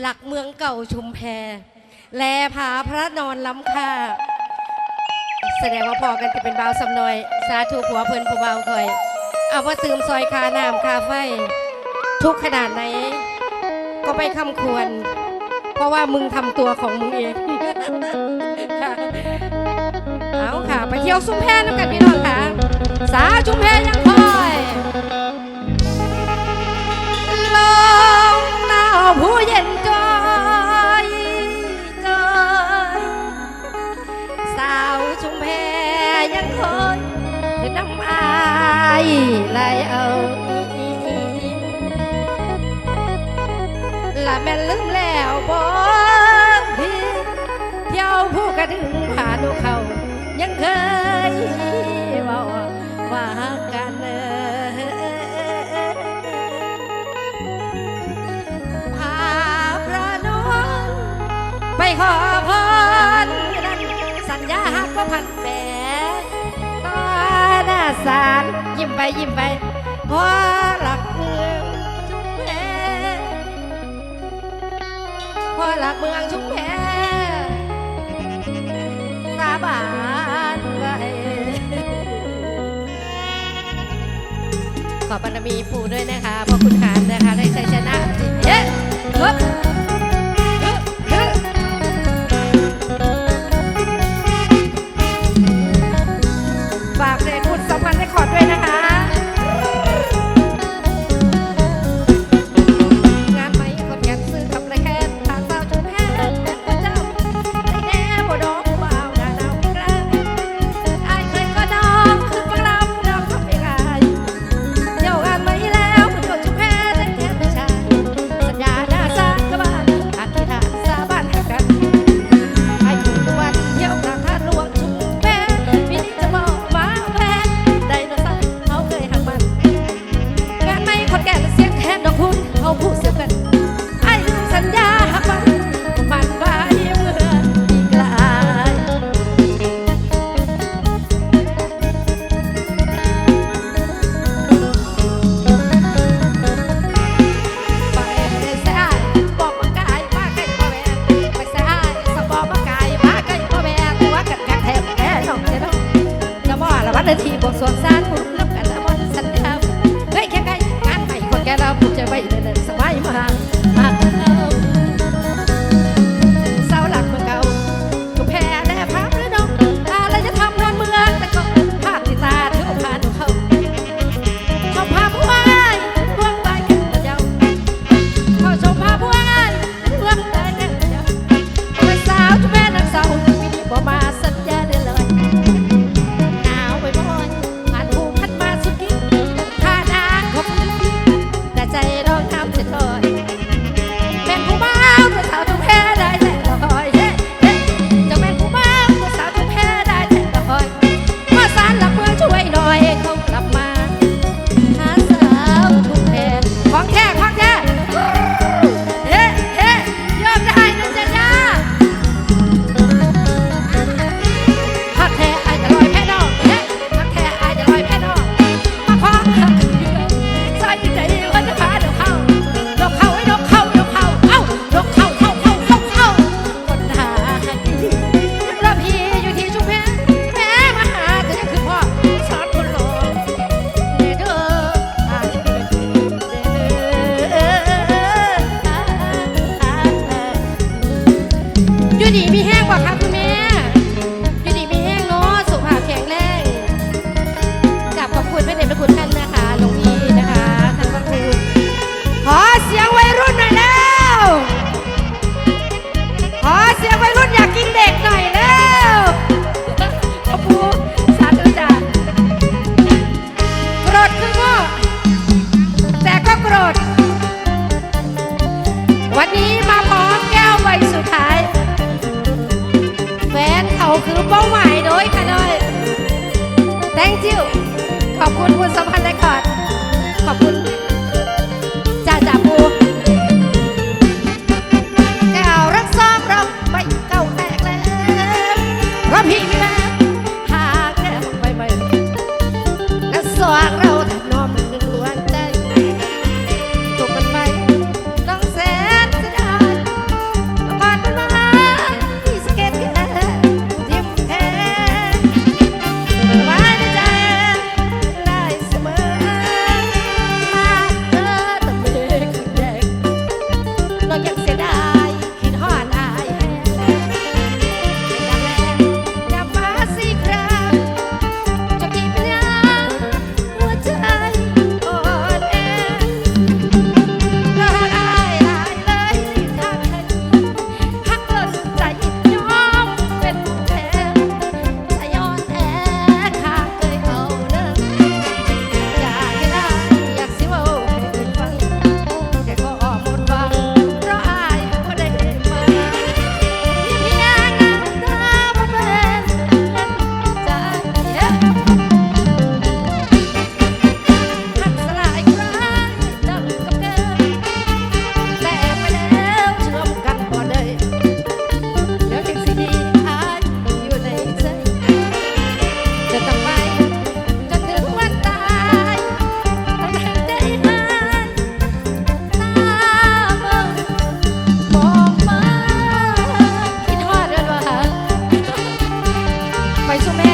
หลักเมืองเก่าชุมแพ แลผาพระนอนล้ำค่า แสดงว่าพอกันจะเป็นเบาสำนอย สาธุหัวเพลินผู้บาวคอย เอาว่าตืมซอยคาน้ำคาไฟ ทุกขนาดไหน ก็ไม่คำควร เพราะว่ามึงทำตัวของมึงเองเอาค่ะ ไปเที่ยวชุมแพน้ำกันพี่น้องค่ะ สาชุมแพยังคอย ผู้เย็นจอยจอยสาวชุมแพยังคอยถึงน้ำอายไหลเอาละแม่ลืมแล้วบนพี่เที่ยวผู้กระดึงผ่านดูเขายังเคย ขอพนสัญญาหักก็พันแปดต่อหน้าศาลยิ้มไปยิ้มไปพอหลักเมืองชุมแพพอหลักเมืองชุมแพสาบานไว้ขอบารมีปู่ด้วยนะคะพ่อคุณคานนะคะได้ชัยชนะเย้ครับ สัมพันธ์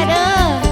love.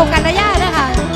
รงกันนะย่าด้วยคะ